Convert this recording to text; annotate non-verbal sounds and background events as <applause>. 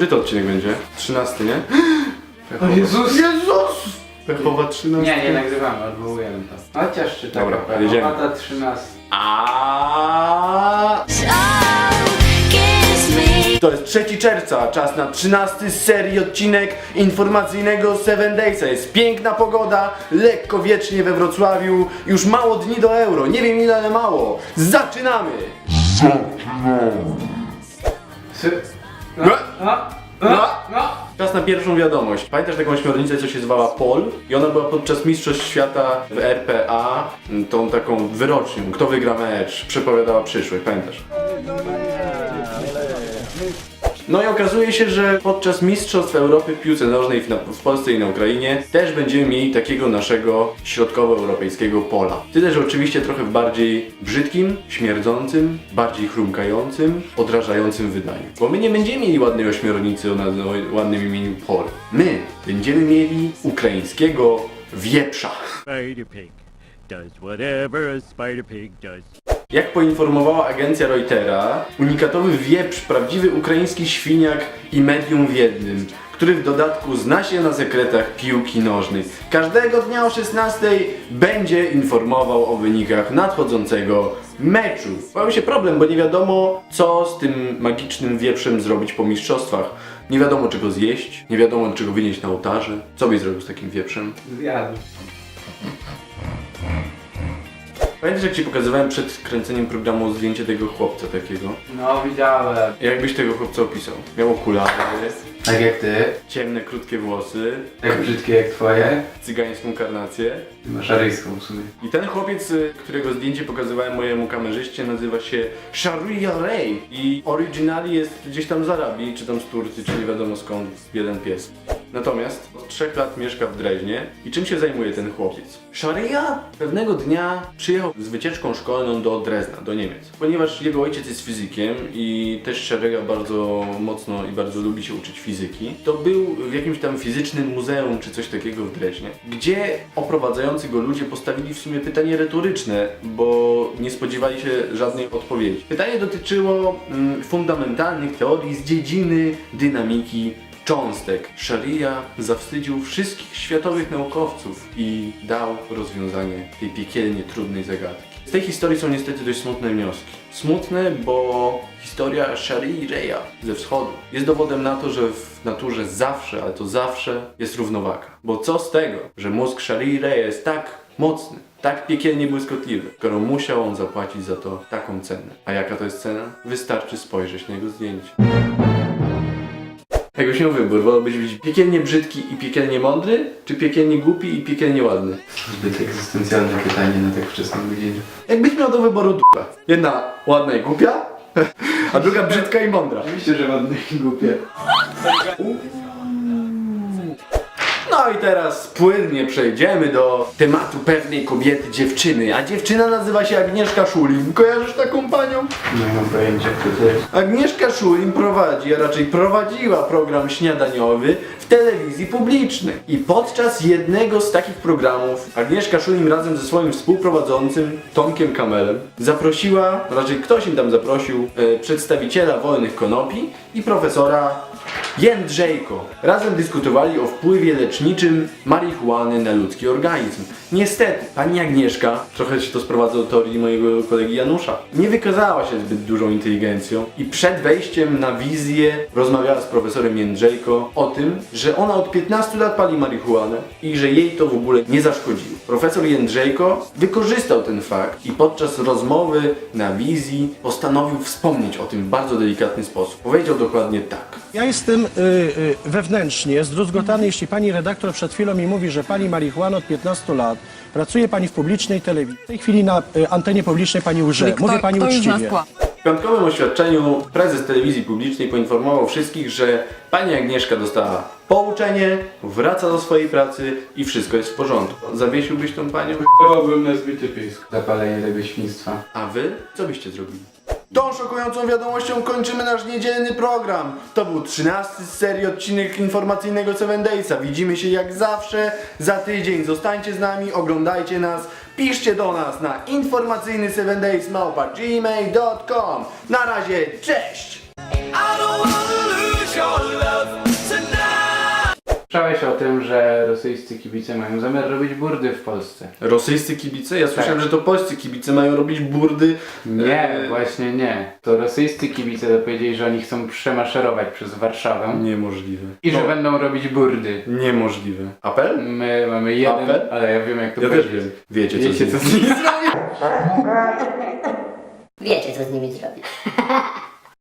Który to odcinek będzie? 13, nie? O Jezus! Jezus! Pechowa 13. Nie, nie nagrywamy, odwołujemy to. Chociaż czy tak, Dobra, taka jedziemy. Lata 13. A kiss me. To jest 3 czerwca, czas na 13 z serii odcinek informacyjnego Seven Daysa. Jest piękna pogoda, lekko wiecznie we Wrocławiu, już mało dni do euro, nie wiem ile, ale mało. Zaczynamy! Sy... No, No. no. Czas na pierwszą wiadomość. Pamiętasz taką ośmiornicę, co się zwała Pol? I ona była podczas Mistrzostw Świata w RPA, tą taką wyrocznią, kto wygra mecz, przepowiadała przyszłość, pamiętasz? No i okazuje się, że podczas Mistrzostw Europy w piłce nożnej w, w Polsce i na Ukrainie też będziemy mieli takiego naszego środkowoeuropejskiego pola. Ty też oczywiście trochę w bardziej brzydkim, śmierdzącym, bardziej chrumkającym, odrażającym wydaniu. Bo my nie będziemy mieli ładnej ośmiornicy o, o ładnym imieniu Pol. My będziemy mieli ukraińskiego wieprza. Spider Pig does whatever a Spider Pig does. Jak poinformowała agencja Reutera, unikatowy wieprz, prawdziwy ukraiński świniak i medium w jednym, który w dodatku zna się na sekretach piłki nożnej. Każdego dnia o 16 będzie informował o wynikach nadchodzącego meczu. Pojawił się problem, bo nie wiadomo co z tym magicznym wieprzem zrobić po mistrzostwach. Nie wiadomo czego zjeść, nie wiadomo czego wynieść na ołtarze. Co byś zrobił z takim wieprzem? Zjadł. Pamiętasz jak ci pokazywałem przed kręceniem programu zdjęcie tego chłopca takiego? No, widziałem. Jakbyś tego chłopca opisał? Miał okulary, Tak jak ty, ciemne, krótkie włosy, tak brzydkie jak twoje. cygańską karnację. Ty masz aryjską w sumie. I ten chłopiec, y, którego zdjęcie pokazywałem mojemu kamerzyście, nazywa się Sharia Ray. I oryginali jest gdzieś tam z Arabii, czy tam z Turcji, czy nie wiadomo skąd, jeden pies. Natomiast od trzech lat mieszka w Dreźnie. I czym się zajmuje ten chłopiec? Sharia pewnego dnia przyjechał z wycieczką szkolną do Drezna, do Niemiec. Ponieważ jego ojciec jest fizykiem i też Sharia bardzo mocno i bardzo lubi się uczyć fizyki, to był w jakimś tam fizycznym muzeum czy coś takiego w Dreźnie, gdzie oprowadzający go ludzie postawili w sumie pytanie retoryczne, bo nie spodziewali się żadnej odpowiedzi. Pytanie dotyczyło mm, fundamentalnych teorii z dziedziny dynamiki cząstek. Sharia zawstydził wszystkich światowych naukowców i dał rozwiązanie tej piekielnie trudnej zagadki. Z tej historii są niestety dość smutne wnioski. Smutne, bo historia Sharii Reya ze wschodu jest dowodem na to, że w naturze zawsze, ale to zawsze jest równowaga. Bo co z tego, że mózg Sharii Reya jest tak mocny, tak piekielnie błyskotliwy, skoro musiał on zapłacić za to taką cenę. A jaka to jest cena? Wystarczy spojrzeć na jego zdjęcie. Jakbyś miał wybór, wolałbyś być piekielnie brzydki i piekielnie mądry, czy piekielnie głupi i piekielnie ładny? Zbyt egzystencjalne pytanie na tak wczesną godzinę. Jakbyś miał do wyboru dupę. Jedna ładna i głupia, <laughs> a druga brzydka i mądra. Oczywiście, że ładne i głupie. No i teraz płynnie przejdziemy do tematu pewnej kobiety, dziewczyny. A dziewczyna nazywa się Agnieszka Szulin. Kojarzysz taką panią? Nie mam pojęcia, kto to jest. Agnieszka Szulin prowadzi, a raczej prowadziła program śniadaniowy w telewizji publicznej. I podczas jednego z takich programów Agnieszka Szulin razem ze swoim współprowadzącym Tomkiem Kamelem zaprosiła, raczej ktoś im tam zaprosił, e, przedstawiciela wolnych konopi i profesora Jędrzejko. Razem dyskutowali o wpływie leczniczym marihuany na ludzki organizm. Niestety, pani Agnieszka, trochę się to sprowadza do teorii mojego kolegi Janusza, nie wykazała się zbyt dużą inteligencją i przed wejściem na wizję rozmawiała z profesorem Jędrzejko o tym, że ona od 15 lat pali marihuanę i że jej to w ogóle nie zaszkodziło. Profesor Jędrzejko wykorzystał ten fakt i podczas rozmowy na wizji postanowił wspomnieć o tym w bardzo delikatny sposób. Powiedział dokładnie tak. Ja jestem y, y, wewnętrznie zdruzgotany, jeśli pani redaktor przed chwilą mi mówi, że pani marihuanę od 15 lat, pracuje pani w publicznej telewizji. W tej chwili na y, antenie publicznej pani łże. Mówi pani kto już nas uczciwie. kłamie? W piątkowym oświadczeniu prezes telewizji publicznej poinformował wszystkich, że pani Agnieszka dostała pouczenie, wraca do swojej pracy i wszystko jest w porządku. Zawiesiłbyś tą panią? Chciałbym na zbyty pisk. Zapalenie tego świństwa. A wy? Co byście zrobili? Tą szokującą wiadomością kończymy nasz niedzielny program. To był 13 z serii odcinek informacyjnego Seven Daysa. Widzimy się jak zawsze za tydzień. Zostańcie z nami, oglądajcie nas, piszcie do nas na informacyjny 7daysmałpa gmail.com Na razie, cześć! Tym, że rosyjscy kibice mają zamiar robić burdy w Polsce? Rosyjscy kibice? Ja słyszałem, Tak. że to polscy kibice mają robić burdy. Nie, e, właśnie nie. To rosyjscy kibice to powiedzieli, że oni chcą przemaszerować przez Warszawę Niemożliwe. i że No, będą robić burdy. Niemożliwe. Apel? My mamy jeden, Apel? ale ja wiem jak to Ja też będzie. wiem. Wiecie, Wiecie co co z z nim. nim Wiecie, co z nimi zrobić. <laughs>